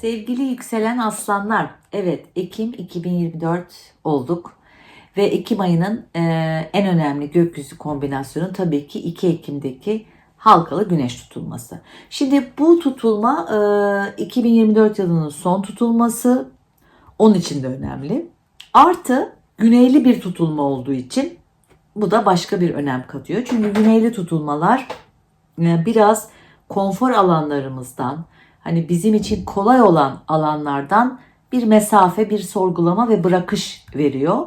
Sevgili yükselen aslanlar, evet Ekim 2024 olduk ve Ekim ayının e, en önemli gökyüzü kombinasyonu tabii ki 2 Ekim'deki halkalı güneş tutulması. Şimdi bu tutulma e, 2024 yılının son tutulması, onun için de önemli. Artı güneyli bir tutulma olduğu için bu da başka bir önem katıyor. Çünkü güneyli tutulmalar e, biraz konfor alanlarımızdan, hani bizim için kolay olan alanlardan bir mesafe, bir sorgulama ve bırakış veriyor.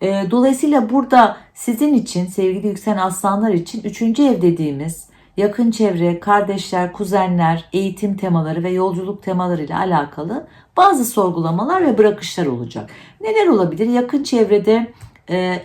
E, Dolayısıyla burada sizin için sevgili yükselen aslanlar için üçüncü ev dediğimiz yakın çevre, kardeşler, kuzenler, eğitim temaları ve yolculuk temaları ile alakalı bazı sorgulamalar ve bırakışlar olacak. Neler olabilir? Yakın çevrede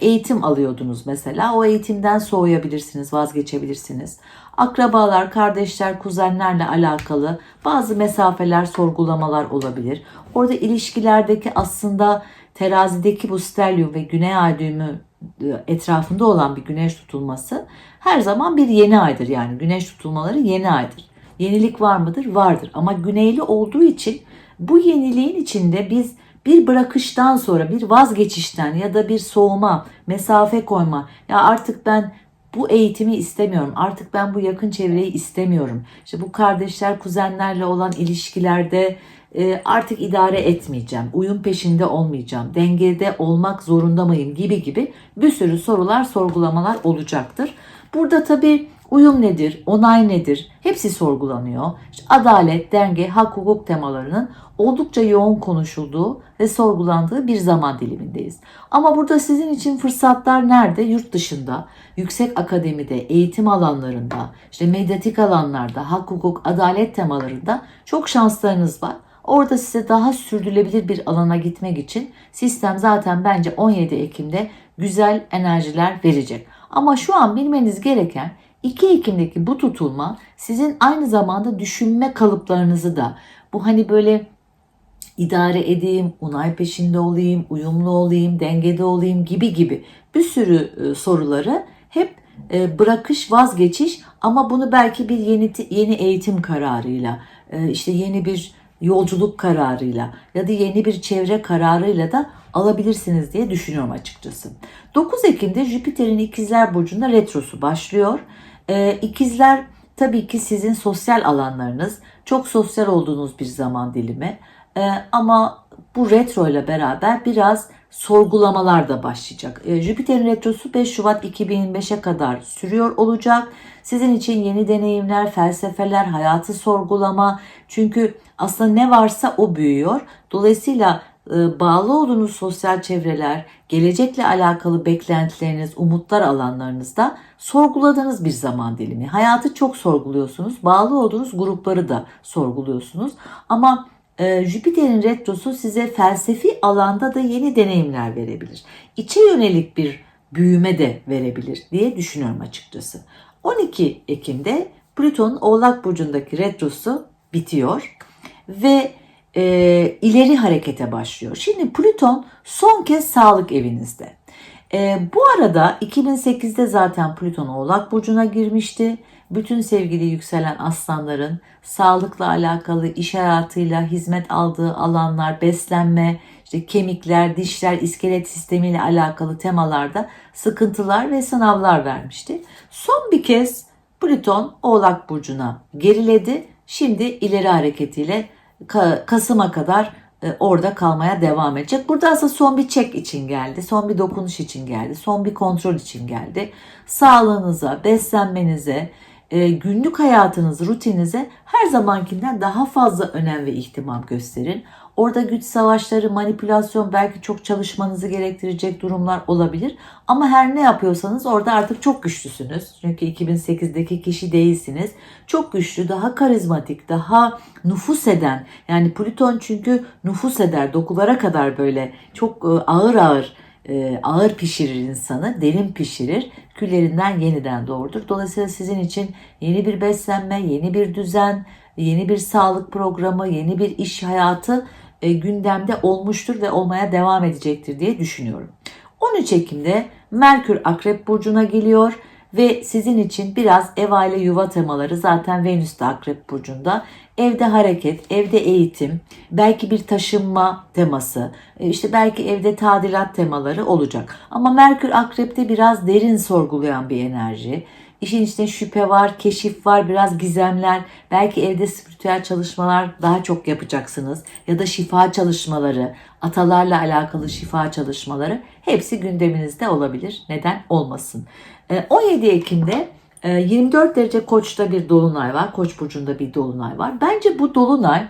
eğitim alıyordunuz mesela. O eğitimden soğuyabilirsiniz, vazgeçebilirsiniz. Akrabalar, kardeşler, kuzenlerle alakalı bazı mesafeler, sorgulamalar olabilir. Orada ilişkilerdeki aslında terazideki bu stelyum ve güney ay düğümü e, etrafında olan bir güneş tutulması her zaman bir yeni aydır. Yani güneş tutulmaları yeni aydır. Yenilik var mıdır? Vardır. Ama güneyli olduğu için bu yeniliğin içinde biz bir bırakıştan sonra bir vazgeçişten ya da bir soğuma, mesafe koyma ya artık ben bu eğitimi istemiyorum. Artık ben bu yakın çevreyi istemiyorum. İşte bu kardeşler, kuzenlerle olan ilişkilerde e, artık idare etmeyeceğim. Uyum peşinde olmayacağım. Dengede olmak zorunda mıyım gibi gibi bir sürü sorular, sorgulamalar olacaktır. Burada tabii uyum nedir, onay nedir hepsi sorgulanıyor. İşte adalet, denge, hak, hukuk temalarının oldukça yoğun konuşulduğu ve sorgulandığı bir zaman dilimindeyiz. Ama burada sizin için fırsatlar nerede? Yurt dışında, yüksek akademide, eğitim alanlarında, işte medyatik alanlarda, hak, hukuk, adalet temalarında çok şanslarınız var. Orada size daha sürdürülebilir bir alana gitmek için sistem zaten bence 17 Ekim'de güzel enerjiler verecek. Ama şu an bilmeniz gereken 2 Ekim'deki bu tutulma sizin aynı zamanda düşünme kalıplarınızı da bu hani böyle idare edeyim, onay peşinde olayım, uyumlu olayım, dengede olayım gibi gibi bir sürü e, soruları hep e, bırakış, vazgeçiş ama bunu belki bir yeni yeni eğitim kararıyla, e, işte yeni bir yolculuk kararıyla ya da yeni bir çevre kararıyla da alabilirsiniz diye düşünüyorum açıkçası. 9 Ekim'de Jüpiter'in İkizler Burcu'nda retrosu başlıyor. Ee, ikizler tabii ki sizin sosyal alanlarınız, çok sosyal olduğunuz bir zaman dilimi. Ee, ama bu retro ile beraber biraz sorgulamalar da başlayacak. Ee, Jüpiter'in retrosu 5 Şubat 2025'e kadar sürüyor olacak. Sizin için yeni deneyimler, felsefeler, hayatı sorgulama. Çünkü aslında ne varsa o büyüyor. Dolayısıyla e, bağlı olduğunuz sosyal çevreler, gelecekle alakalı beklentileriniz, umutlar alanlarınızda sorguladığınız bir zaman dilimi. Hayatı çok sorguluyorsunuz. Bağlı olduğunuz grupları da sorguluyorsunuz. Ama e, Jüpiter'in retrosu size felsefi alanda da yeni deneyimler verebilir. İçe yönelik bir büyüme de verebilir diye düşünüyorum açıkçası. 12 Ekim'de Plüton'un Oğlak Burcu'ndaki retrosu bitiyor ve e, ileri harekete başlıyor. Şimdi Plüton son kez sağlık evinizde. E, bu arada 2008'de zaten Plüton Oğlak Burcu'na girmişti. Bütün sevgili yükselen aslanların sağlıkla alakalı iş hayatıyla hizmet aldığı alanlar, beslenme, işte kemikler, dişler, iskelet sistemiyle alakalı temalarda sıkıntılar ve sınavlar vermişti. Son bir kez Plüton Oğlak Burcu'na geriledi. Şimdi ileri hareketiyle Kasım'a kadar e, orada kalmaya devam edecek. Burada aslında son bir çek için geldi, son bir dokunuş için geldi, son bir kontrol için geldi. Sağlığınıza, beslenmenize, e, günlük hayatınız, rutininize her zamankinden daha fazla önem ve ihtimam gösterin. Orada güç savaşları, manipülasyon belki çok çalışmanızı gerektirecek durumlar olabilir. Ama her ne yapıyorsanız orada artık çok güçlüsünüz. Çünkü 2008'deki kişi değilsiniz. Çok güçlü, daha karizmatik, daha nüfus eden. Yani Plüton çünkü nüfus eder. Dokulara kadar böyle çok e, ağır ağır e, ağır pişirir insanı, derin pişirir, küllerinden yeniden doğurdur. Dolayısıyla sizin için yeni bir beslenme, yeni bir düzen, yeni bir sağlık programı, yeni bir iş hayatı e, gündemde olmuştur ve olmaya devam edecektir diye düşünüyorum. 13 Ekim'de Merkür Akrep Burcu'na geliyor ve sizin için biraz ev aile yuva temaları zaten Venüs de Akrep Burcu'nda. Evde hareket, evde eğitim, belki bir taşınma teması, e, işte belki evde tadilat temaları olacak. Ama Merkür Akrep'te biraz derin sorgulayan bir enerji. İşin içinde şüphe var, keşif var, biraz gizemler. Belki evde spiritüel çalışmalar daha çok yapacaksınız. Ya da şifa çalışmaları, atalarla alakalı şifa çalışmaları hepsi gündeminizde olabilir. Neden olmasın? Ee, 17 Ekim'de e, 24 derece Koç'ta bir dolunay var. Koç burcunda bir dolunay var. Bence bu dolunay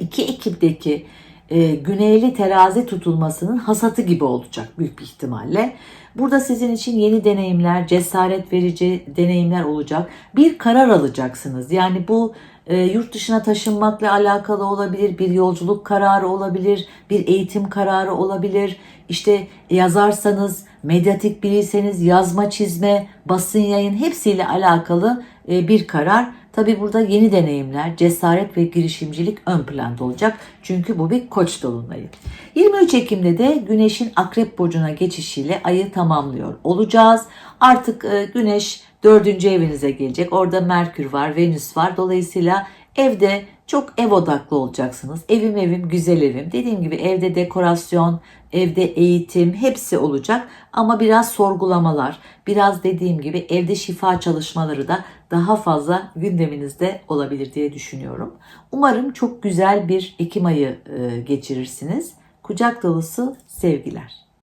2 Ekim'deki e, güneyli terazi tutulmasının hasatı gibi olacak büyük bir ihtimalle. Burada sizin için yeni deneyimler, cesaret verici deneyimler olacak. Bir karar alacaksınız. Yani bu e, yurt dışına taşınmakla alakalı olabilir, bir yolculuk kararı olabilir, bir eğitim kararı olabilir. İşte yazarsanız, medyatik biriyseniz yazma, çizme, basın yayın hepsiyle alakalı e, bir karar. Tabi burada yeni deneyimler, cesaret ve girişimcilik ön planda olacak. Çünkü bu bir koç dolunayı. 23 Ekim'de de Güneş'in Akrep Burcu'na geçişiyle ayı tamamlıyor olacağız. Artık e, Güneş dördüncü evinize gelecek. Orada Merkür var, Venüs var. Dolayısıyla evde çok ev odaklı olacaksınız. Evim evim, güzel evim. Dediğim gibi evde dekorasyon, evde eğitim hepsi olacak. Ama biraz sorgulamalar, biraz dediğim gibi evde şifa çalışmaları da daha fazla gündeminizde olabilir diye düşünüyorum. Umarım çok güzel bir Ekim ayı e, geçirirsiniz. Kucak dolusu sevgiler.